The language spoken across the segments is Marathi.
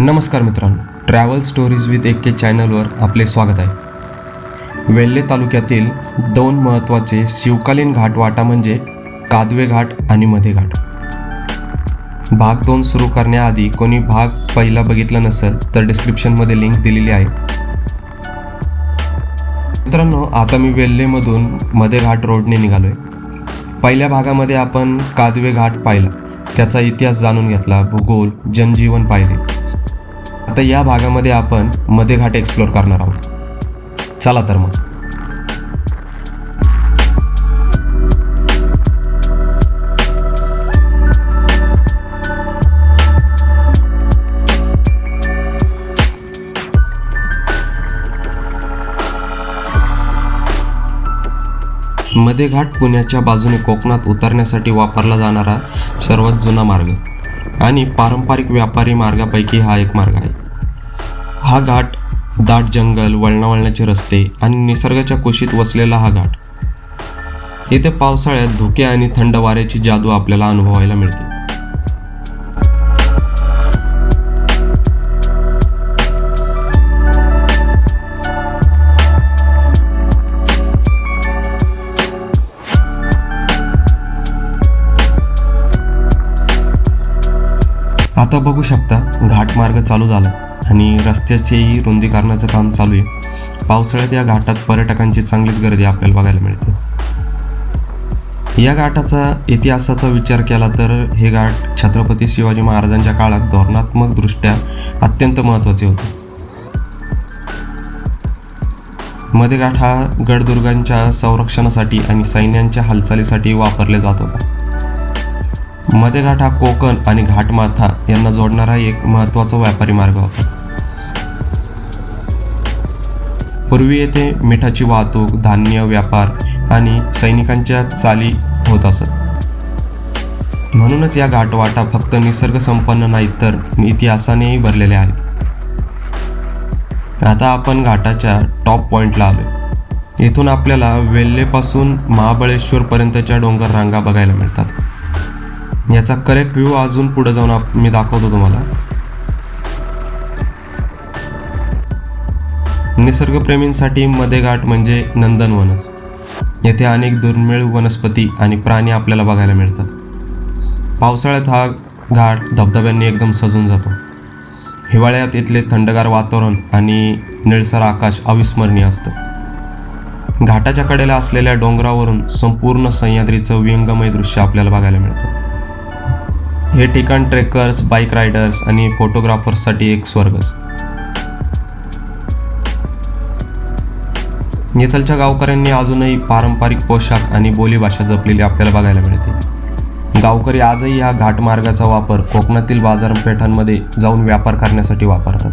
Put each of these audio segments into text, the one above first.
नमस्कार मित्रांनो ट्रॅव्हल स्टोरीज विथ एक के चॅनलवर आपले स्वागत आहे. वेल्हे तालुक्यातील दोन महत्त्वाचे शिवकालीन घाट वाटा म्हणजे कादवे घाट आणि मध्ये घाट. भाग दोन सुरू करण्याआधी कोणी भाग पहिला बघितला नसेल तर डिस्क्रिप्शनमध्ये लिंक दिलेली आहे. मित्रांनो आता मी वेल्हेमधून मध्ये घाट रोडने निघालोय. पहिल्या भागामध्ये आपण कादवे घाट पाहिला. त्याचा इतिहास जाणून घेतला भूगोल जनजीवन पाहिले. आता या भागामध्ये आपण मध्ये घाट एक्सप्लोर करणार आहोत. चला तर मग. मध्ये घाट पुण्याच्या बाजूने कोकणात उतरण्यासाठी वापरला जाणारा सर्वात जुना मार्ग आणि पारंपरिक व्यापारी मार्गापैकी हा एक मार्ग आहे. हा घाट दाट जंगल वळणावळणाचे रस्ते आणि निसर्गाच्या कुशीत वसलेला हा घाट. येथे पावसाळ्यात धुके आणि थंड वाऱ्याची जादू आपल्याला अनुभवायला मिळते. आता बघू शकता घाटमार्ग चालू झाला. आणि रस्त्याचेही रुंदीकरणाचं काम चालू आहे. पावसाळ्यात या घाटात पर्यटकांची चांगलीच गर्दी आपल्याला बघायला मिळते. या घाटाचा इतिहासाचा विचार केला तर हे घाट छत्रपती शिवाजी महाराजांच्या काळात धोरणात्मकदृष्ट्या अत्यंत महत्त्वाचे होते. मध्यघाट हा गडदुर्गांच्या संरक्षणासाठी आणि सैन्यांच्या हालचालीसाठी वापरले जात होता. मध्यघाट हा कोकण आणि घाटमाथा यांना जोडणारा एक महत्त्वाचा व्यापारी मार्ग. होता पूर्वी येथे मिठाची वाहतूक धान्य व्यापार आणि सैनिकांच्या चाली होत असत. म्हणूनच या घाटवाटा फक्त निसर्गसंपन्न नाहीत तर इतिहासानेही भरलेले आहेत. आता आपण घाटाच्या टॉप पॉइंटला आलो येथून आपल्याला वेल्हेपासून महाबळेश्वरपर्यंतच्या डोंगर रांगा बघायला मिळतात. याचा करेक्ट व्ह्यू अजून पुढे जाऊन आप- मी दाखवतो तुम्हाला. निसर्गप्रेमींसाठी मध्ये घाट म्हणजे नंदनवनच येथे अनेक दुर्मिळ वनस्पती आणि प्राणी आपल्याला बघायला मिळतात. पावसाळ्यात हा घाट धबधब्यांनी एकदम सजून जातो. हिवाळ्यात इथले थंडगार वातावरण आणि निळसर आकाश अविस्मरणीय असतं. घाटाच्या कडेला असलेल्या डोंगरावरून संपूर्ण सह्याद्रीचं व्यंगमय दृश्य आपल्याला बघायला मिळतं. हे ठिकाण ट्रेकर्स बाईक रायडर्स आणि फोटोग्राफर्ससाठी एक स्वर्गच. निथलच्या गावकऱ्यांनी अजूनही पारंपरिक पोशाख आणि बोलीभाषा जपलेली आपल्याला बघायला मिळते. गावकरी आजही या घाटमार्गाचा वापर कोकणातील बाजारपेठांमध्ये जाऊन व्यापार करण्यासाठी वापरतात.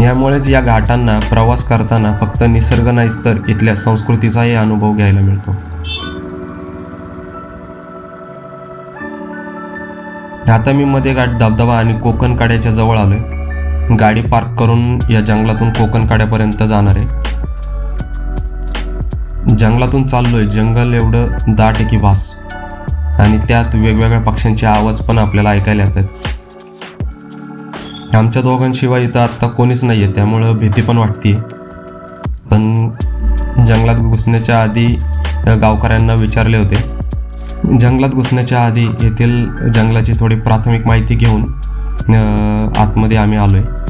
यामुळेच या घाटांना प्रवास करताना फक्त निसर्ग नाहीच तर इथल्या संस्कृतीचाही अनुभव घ्यायला मिळतो. आता मी मध्ये गाडी धबधबा आणि कोकण काड्याच्या जवळ आलोय. गाडी पार्क करून या जंगलातून कोकण काड्यापर्यंत जाणार आहे. जंगलातून चाललोय जंगल एवढं दाट आहे की भास आणि त्यात वेगवेगळ्या पक्ष्यांचे आवाज पण आपल्याला ऐकायला येतात. आमच्या दोघांशिवाय इथं आत्ता कोणीच नाही आहे त्यामुळं भीती पण वाटते पण जंगलात घुसण्याच्या आधी गावकऱ्यांना विचारले होते. जंगलात घुसण्याच्या आधी येथील जंगलाची थोडी प्राथमिक माहिती घेऊन आतमध्ये आम्ही आलो आहे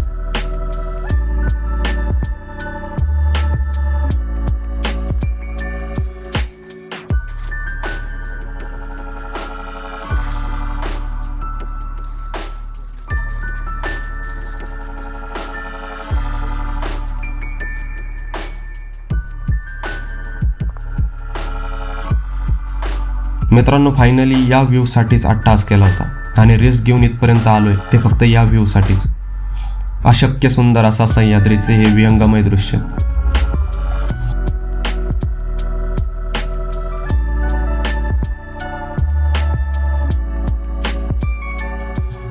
मित्रांनो फायनली या व्ह्यूसाठीच आठ केला होता. आणि रिस्क घेऊन इथपर्यंत आलोय ते फक्त या व्ह्यूसाठीच अशक्य सुंदर असा सह्याद्रीचे हे विहंगमय दृश्य.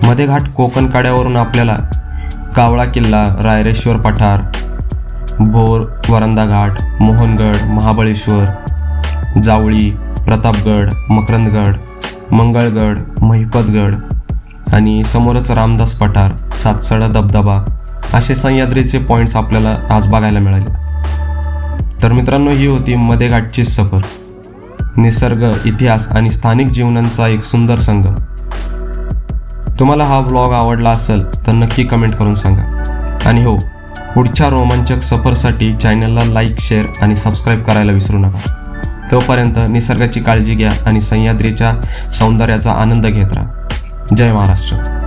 मध्ये घाट कोकण काड्यावरून आपल्याला कावळा किल्ला रायरेश्वर पठार भोर वरंदा घाट मोहनगड महाबळेश्वर जावळी प्रतापगड मकरंदगड मंगळगड महिपतगड आणि समोरच रामदास पठार सातसडा धबधबा असे सह्याद्रीचे पॉईंट्स आपल्याला आज बघायला मिळाले तर मित्रांनो ही होती मध्येघाटची सफर. निसर्ग इतिहास आणि स्थानिक जीवनांचा एक सुंदर संगम. तुम्हाला हा व्लॉग आवडला असेल तर नक्की कमेंट करून सांगा. आणि हो पुढच्या रोमांचक सफरसाठी चॅनलला लाईक शेअर आणि सबस्क्राईब करायला विसरू नका. तोपर्यंत निसर्गाची काळजी घ्या आणि सह्याद्रीच्या सौंदर्याचा आनंद घेत राहा. जय महाराष्ट्र.